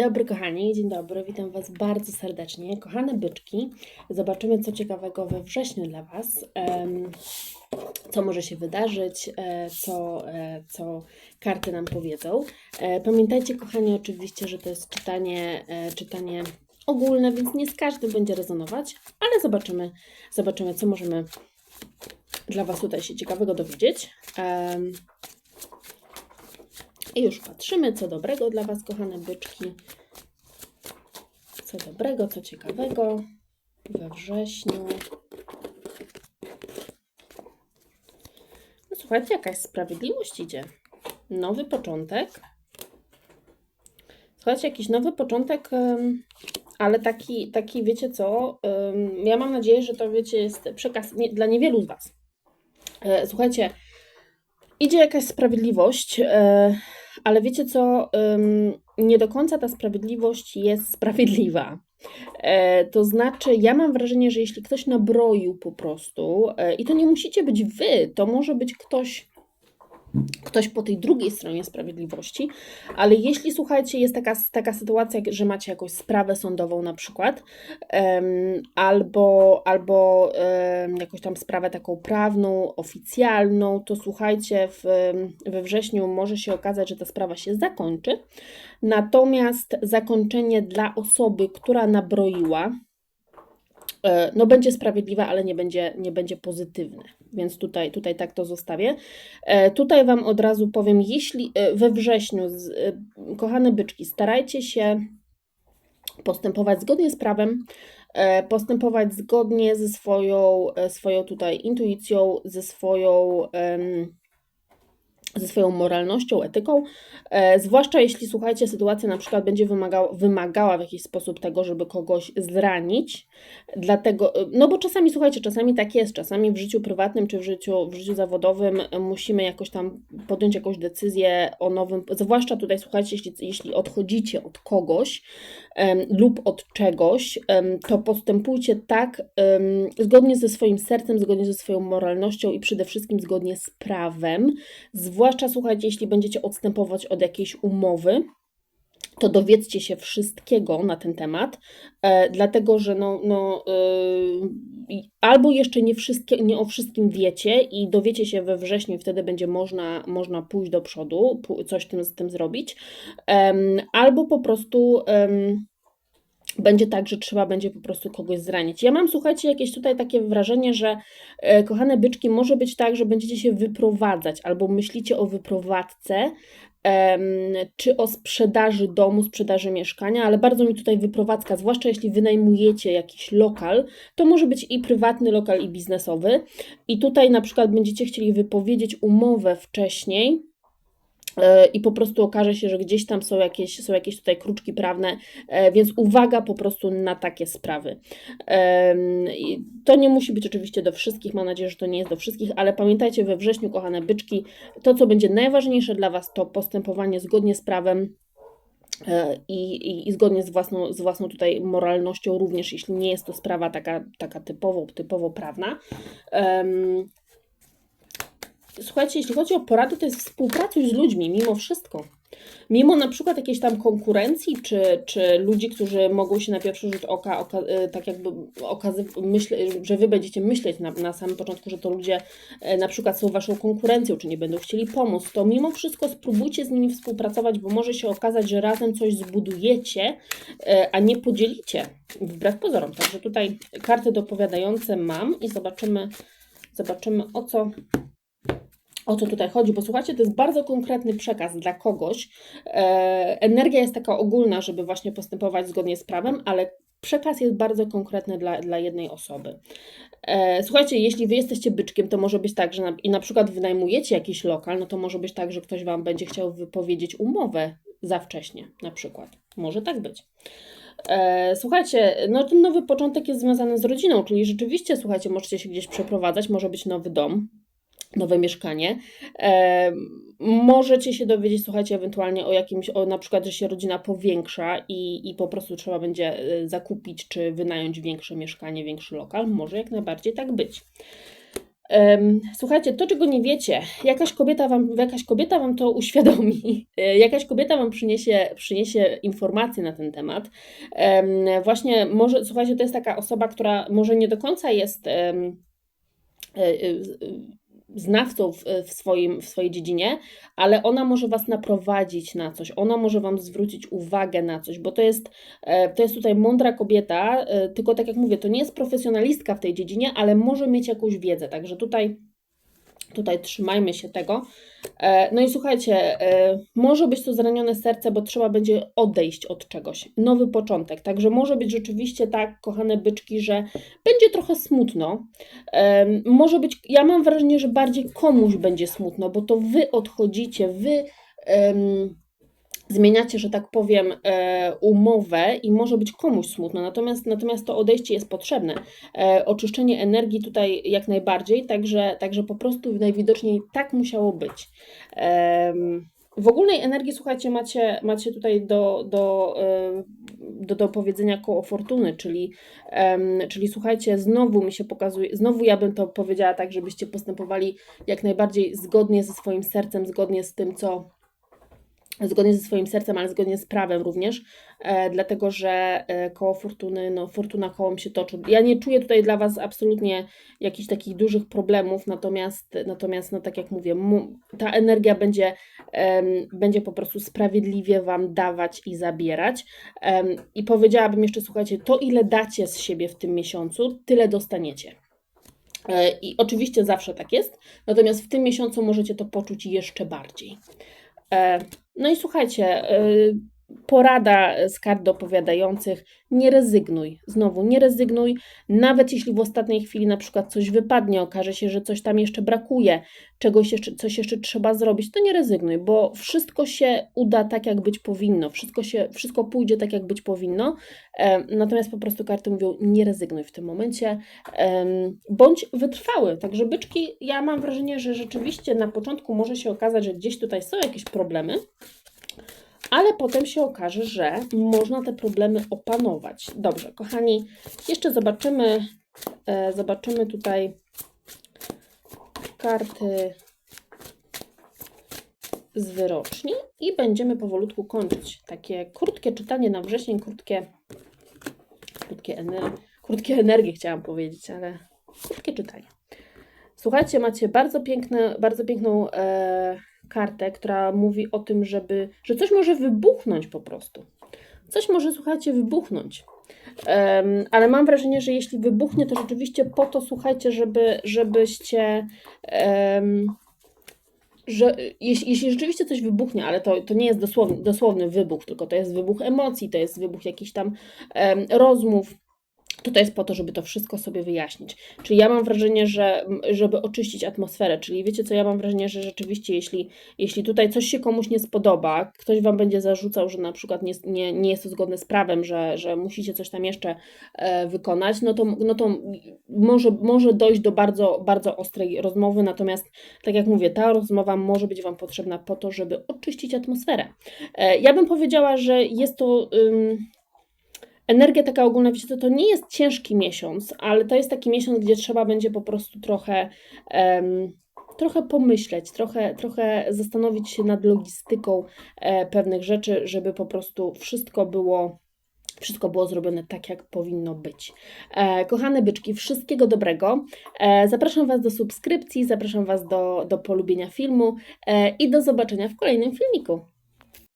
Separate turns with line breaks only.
Dobry kochani, dzień dobry, witam Was bardzo serdecznie. Kochane byczki, zobaczymy co ciekawego we wrześniu dla Was. Co może się wydarzyć, e, co, e, co karty nam powiedzą. E, Pamiętajcie kochani oczywiście, że to jest czytanie, czytanie ogólne, więc nie z każdym będzie rezonować, ale zobaczymy, zobaczymy co możemy dla Was tutaj się ciekawego dowiedzieć. I już patrzymy, co dobrego dla Was, kochane byczki. Co dobrego, co ciekawego we wrześniu. No, słuchajcie, jakaś sprawiedliwość idzie. Nowy początek. Słuchajcie, jakiś nowy początek, ale taki, taki wiecie co? Ja mam nadzieję, że to wiecie, jest przekaz dla niewielu z Was. E, Słuchajcie, idzie jakaś sprawiedliwość, e, ale wiecie co? Nie do końca ta sprawiedliwość jest sprawiedliwa. E, To znaczy, ja mam wrażenie, że jeśli ktoś nabroił po prostu, e, i to nie musicie być wy, to może być ktoś, ktoś po tej drugiej stronie sprawiedliwości, ale jeśli słuchajcie, jest taka, taka sytuacja, że macie jakąś sprawę sądową na przykład, em, albo, albo em, jakąś tam sprawę taką prawną, oficjalną, to słuchajcie, w, we wrześniu może się okazać, że ta sprawa się zakończy. Natomiast zakończenie dla osoby, która nabroiła, no będzie sprawiedliwe, ale nie będzie, nie będzie pozytywne. Więc tutaj, tutaj tak to zostawię. E, Tutaj Wam od razu powiem, jeśli e, we wrześniu, e, kochane byczki, starajcie się postępować zgodnie z prawem, e, postępować zgodnie ze swoją, e, swoją tutaj intuicją, ze swoją, em, ze swoją moralnością, etyką, e, zwłaszcza jeśli, słuchajcie, sytuacja na przykład będzie wymagała, wymagała w jakiś sposób tego, żeby kogoś zranić, dlatego, no bo czasami, słuchajcie, czasami tak jest, czasami w życiu prywatnym czy w życiu, w życiu zawodowym e, musimy jakoś tam podjąć jakąś decyzję o nowym, zwłaszcza tutaj, słuchajcie, jeśli, jeśli odchodzicie od kogoś, em, lub od czegoś, em, to postępujcie tak em, zgodnie ze swoim sercem, zgodnie ze swoją moralnością i przede wszystkim zgodnie z prawem. Zwłaszcza słuchajcie, jeśli będziecie odstępować od jakiejś umowy, to dowiedzcie się wszystkiego na ten temat, e, dlatego że no, no, y, albo jeszcze nie, wszystkie, nie o wszystkim wiecie i dowiecie się we wrześniu wtedy będzie można, można pójść do przodu, coś tym, z tym zrobić, em, albo po prostu em, będzie tak, że trzeba będzie po prostu kogoś zranić. Ja mam, słuchajcie, jakieś tutaj takie wrażenie, że e, kochane byczki, może być tak, że będziecie się wyprowadzać albo myślicie o wyprowadzce, em, czy o sprzedaży domu, sprzedaży mieszkania, ale bardzo mi tutaj wyprowadzka, zwłaszcza jeśli wynajmujecie jakiś lokal, to może być i prywatny lokal, i biznesowy. I tutaj na przykład będziecie chcieli wypowiedzieć umowę wcześniej. E, I po prostu okaże się, że gdzieś tam są jakieś, są jakieś tutaj kruczki prawne, e, więc uwaga po prostu na takie sprawy. To nie musi być oczywiście do wszystkich, mam nadzieję, że to nie jest do wszystkich, ale pamiętajcie we wrześniu, kochane byczki, to co będzie najważniejsze dla Was, to postępowanie zgodnie z prawem e, i, i, i zgodnie z własną, z własną tutaj moralnością, również jeśli nie jest to sprawa taka, taka typowo, typowo prawna. Słuchajcie, jeśli chodzi o porady, to jest współpracuj z ludźmi mimo wszystko. Mimo na przykład jakiejś tam konkurencji, czy, czy ludzi, którzy mogą się na pierwszy rzut oka, oka e, tak jakby myśle, że wy będziecie myśleć na, na samym początku, że to ludzie e, na przykład są waszą konkurencją, czy nie będą chcieli pomóc, to mimo wszystko spróbujcie z nimi współpracować, bo może się okazać, że razem coś zbudujecie, e, a nie podzielicie, wbrew pozorom. Także tutaj karty dopowiadające mam i zobaczymy, zobaczymy o co o co tutaj chodzi, bo słuchajcie, to jest bardzo konkretny przekaz dla kogoś. E, energia jest taka ogólna, żeby właśnie postępować zgodnie z prawem, ale przekaz jest bardzo konkretny dla, dla jednej osoby. E, słuchajcie, jeśli wy jesteście byczkiem, to może być tak, że na, i na przykład wynajmujecie jakiś lokal, no to może być tak, że ktoś wam będzie chciał wypowiedzieć umowę za wcześnie, na przykład. Może tak być. E, Słuchajcie, no ten nowy początek jest związany z rodziną, czyli rzeczywiście, słuchajcie, możecie się gdzieś przeprowadzać, może być nowy dom, nowe mieszkanie. E, możecie się dowiedzieć, słuchajcie, ewentualnie o jakimś, o na przykład, że się rodzina powiększa i, i po prostu trzeba będzie e, zakupić czy wynająć większe mieszkanie, większy lokal. Może jak najbardziej tak być. Słuchajcie, to czego nie wiecie, jakaś kobieta wam, jakaś kobieta wam to uświadomi, e, jakaś kobieta wam przyniesie, przyniesie informacje na ten temat. Em, Właśnie może, słuchajcie, to jest taka osoba, która może nie do końca jest e, znawcą w, w, swoim, w swojej dziedzinie, ale ona może Was naprowadzić na coś, ona może Wam zwrócić uwagę na coś, bo to jest, e, to jest tutaj mądra kobieta, e, tylko tak jak mówię, to nie jest profesjonalistka w tej dziedzinie, ale może mieć jakąś wiedzę, także tutaj, tutaj trzymajmy się tego. E, No i słuchajcie, e, może być to zranione serce, bo trzeba będzie odejść od czegoś, nowy początek, także może być rzeczywiście tak, kochane byczki, że będzie trochę smutno, Em, Może być, ja mam wrażenie, że bardziej komuś będzie smutno, bo to wy odchodzicie, wy zmieniacie, że tak powiem, e, umowę i może być komuś smutno, natomiast, natomiast to odejście jest potrzebne. E, oczyszczenie energii tutaj jak najbardziej, także, także po prostu najwidoczniej tak musiało być. W ogólnej energii, słuchajcie, macie, macie tutaj do, do, em, do, do powiedzenia koło fortuny, czyli, czyli słuchajcie, znowu mi się pokazuje, znowu ja bym to powiedziała tak, żebyście postępowali jak najbardziej zgodnie ze swoim sercem, zgodnie z tym, co zgodnie ze swoim sercem, ale zgodnie z prawem również, e, dlatego że e, koło fortuny, no fortuna kołem się toczy. Ja nie czuję tutaj dla Was absolutnie jakichś takich dużych problemów, natomiast, natomiast no tak jak mówię, mu, ta energia będzie, będzie po prostu sprawiedliwie Wam dawać i zabierać. I powiedziałabym jeszcze, słuchajcie, to ile dacie z siebie w tym miesiącu, tyle dostaniecie. E, I oczywiście zawsze tak jest, natomiast w tym miesiącu możecie to poczuć jeszcze bardziej. E, No i słuchajcie, e, porada z kart dopowiadających, nie rezygnuj. Znowu, nie rezygnuj, nawet jeśli w ostatniej chwili na przykład coś wypadnie, okaże się, że coś tam jeszcze brakuje, czegoś jeszcze, coś jeszcze trzeba zrobić, to nie rezygnuj, bo wszystko się uda tak, jak być powinno, wszystko, się, wszystko pójdzie tak, jak być powinno, natomiast po prostu karty mówią, nie rezygnuj w tym momencie, bądź wytrwały. Także byczki, ja mam wrażenie, że rzeczywiście na początku może się okazać, że gdzieś tutaj są jakieś problemy, ale potem się okaże, że można te problemy opanować. Dobrze, kochani, jeszcze zobaczymy, e, zobaczymy tutaj karty z wyroczni i będziemy powolutku kończyć. Takie krótkie czytanie na wrzesień, krótkie, krótkie, ener- krótkie energie chciałam powiedzieć, ale krótkie czytanie. Słuchajcie, macie bardzo piękne, bardzo piękną e, kartę, która mówi o tym, żeby, że coś może wybuchnąć po prostu. Coś może, słuchajcie, wybuchnąć. Em, ale mam wrażenie, że jeśli wybuchnie, to rzeczywiście po to, słuchajcie, żeby, żebyście. em, że jeśli, jeśli rzeczywiście coś wybuchnie, ale to, to nie jest dosłowny, dosłowny wybuch, tylko to jest wybuch emocji, to jest wybuch jakichś tam em, rozmów, to jest po to, żeby to wszystko sobie wyjaśnić. Czyli ja mam wrażenie, że żeby oczyścić atmosferę, czyli wiecie co, ja mam wrażenie, że rzeczywiście jeśli, jeśli tutaj coś się komuś nie spodoba, ktoś Wam będzie zarzucał, że na przykład nie, nie, nie jest to zgodne z prawem, że, że musicie coś tam jeszcze e, wykonać, no to, no to może, może dojść do bardzo, bardzo ostrej rozmowy, natomiast tak jak mówię, ta rozmowa może być Wam potrzebna po to, żeby oczyścić atmosferę. E, ja bym powiedziała, że jest to... Ym, energia taka ogólna, wiecie, to, to nie jest ciężki miesiąc, ale to jest taki miesiąc, gdzie trzeba będzie po prostu trochę, em, trochę pomyśleć, trochę, trochę zastanowić się nad logistyką e, pewnych rzeczy, żeby po prostu wszystko było. Wszystko było zrobione tak, jak powinno być. E, kochane byczki, wszystkiego dobrego. E, zapraszam Was do subskrypcji, zapraszam Was do, do polubienia filmu e, i do zobaczenia w kolejnym filmiku.